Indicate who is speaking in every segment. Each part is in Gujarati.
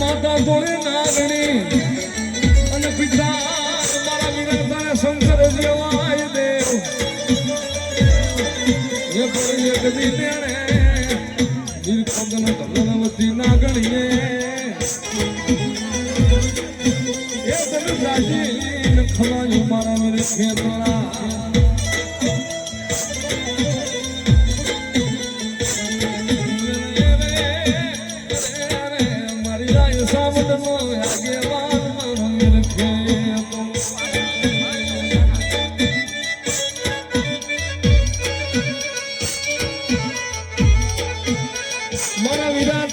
Speaker 1: માતા જોડે નાગણી. અને પિતા મારા વિરાતાને શંકર જેવાય દેવ. એ પણ એક દી તેણે નીલકંઠન ધનવતી નાગણીએ. એ તને પ્રાચીન ખલાયું મારા વીર ખેતરા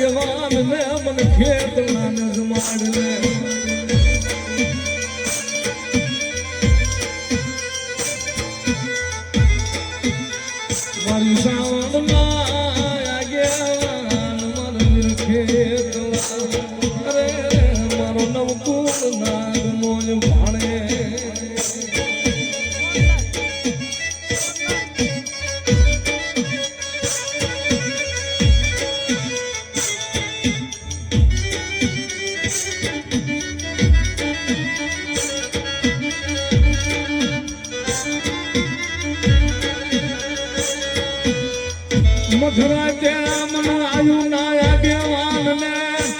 Speaker 1: ના આગેવાન લે મન ખેત આગેવાન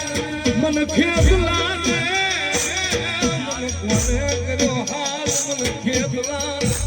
Speaker 1: ને મન ખેતલા ને મન કોને કર્યો હાલ મન ખેતલા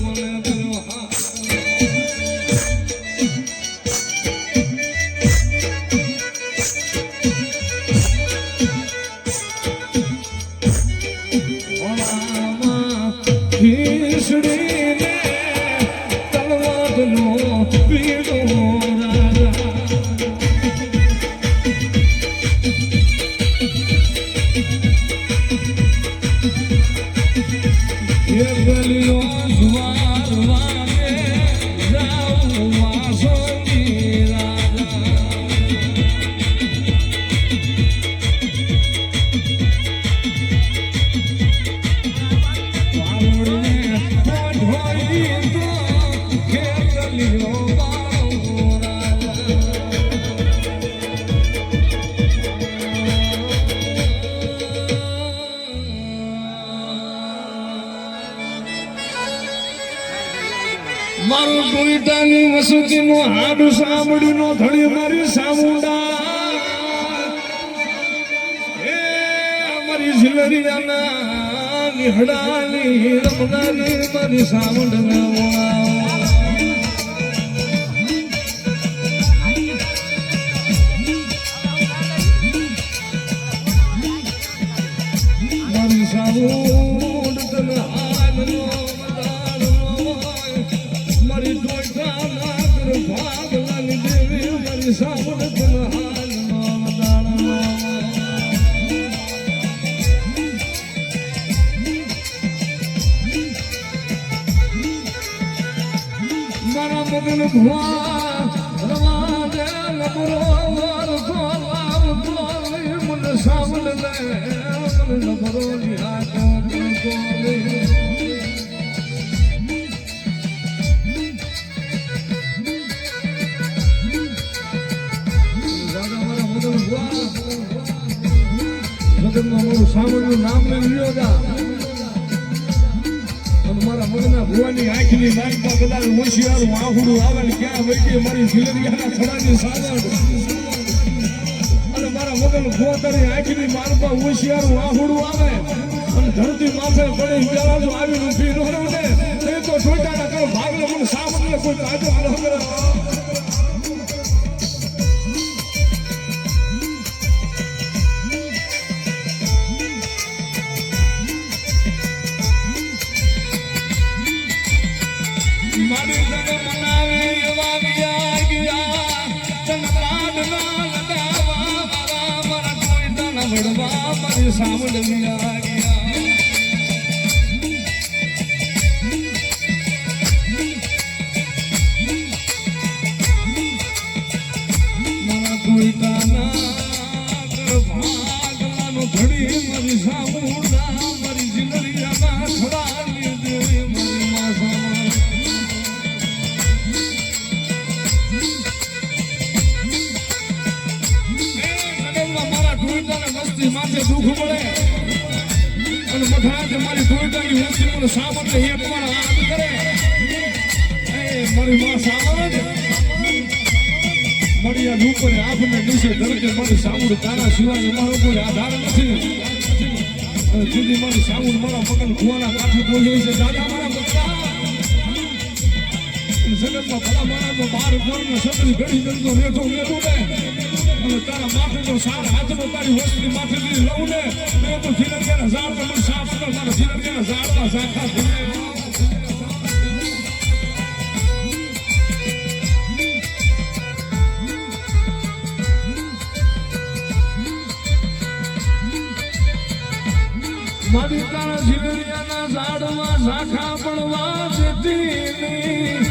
Speaker 1: ડોઈટાની વસુતીનું હાડું સાંભળીનો ધણી મારી સામુંડા. હે મારી ઝીલરિયાના નિહડાની રમનારી મારી સામુંડ મગન ભુવા રવા દે લબરો વર કોલાવ કોલી મન સામલ લે મન લબરો લિયા કોલી સાંભળ્યું નામ ને અને મારા મગના ભુવાની આંખની મારી કદાચ હોશિયાર વાહુડું આવે ને ક્યાં વૈકી મારી ઝીલરિયાના છડાની સાગર અને મારા મગન ભુવાતાની આંખની મારપા હોશિયાર વાહુડું આવે. અને ધરતી માથે પડે પેલા આવી ઊભી રહે એ તો છોટાના કર ભાગલે મને સામને કોઈ કાજો ન મારી સાવડની આજ્ઞા મારા કોઈતાના ગર્ભાગલાનો ઘડી મારી સામુડા મારા ટોયટાને મસ્તી માથે દુઃખ મળે. અને મથાળે મારી ટોયટાની વસ્તી મને સામર્થ્ય એ પણ હાથ કરે. એ મારી માં મારી આ ઉપર આપને નીચે દરકે મને સામુડ તારા સિવાય મારો કોઈ આધાર નથી. જુદી મારી સામુડ મારા મગન કુવાના કાંઠે બોલ્યો છે, દાદા મારા જગતમાં ભલા મારા બાર કોઈને સતરી ઘડી કરતો રેઠો રેઠો ને અને તારા માથેનો સાર હાથનો, તારી વસ્તી માથેથી લઉં ને મેં તો જીનરગાના ઝાડ તો મને સાફ કર મારા જીનરગાના ઝાડમાં ઝાંખા ઝાડમાં ઝાખા પડવા જતી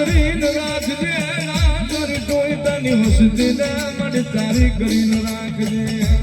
Speaker 1: કરીને રાખજે ના કોઈ તની હસતી ને મન તારી કરીને રાખજે.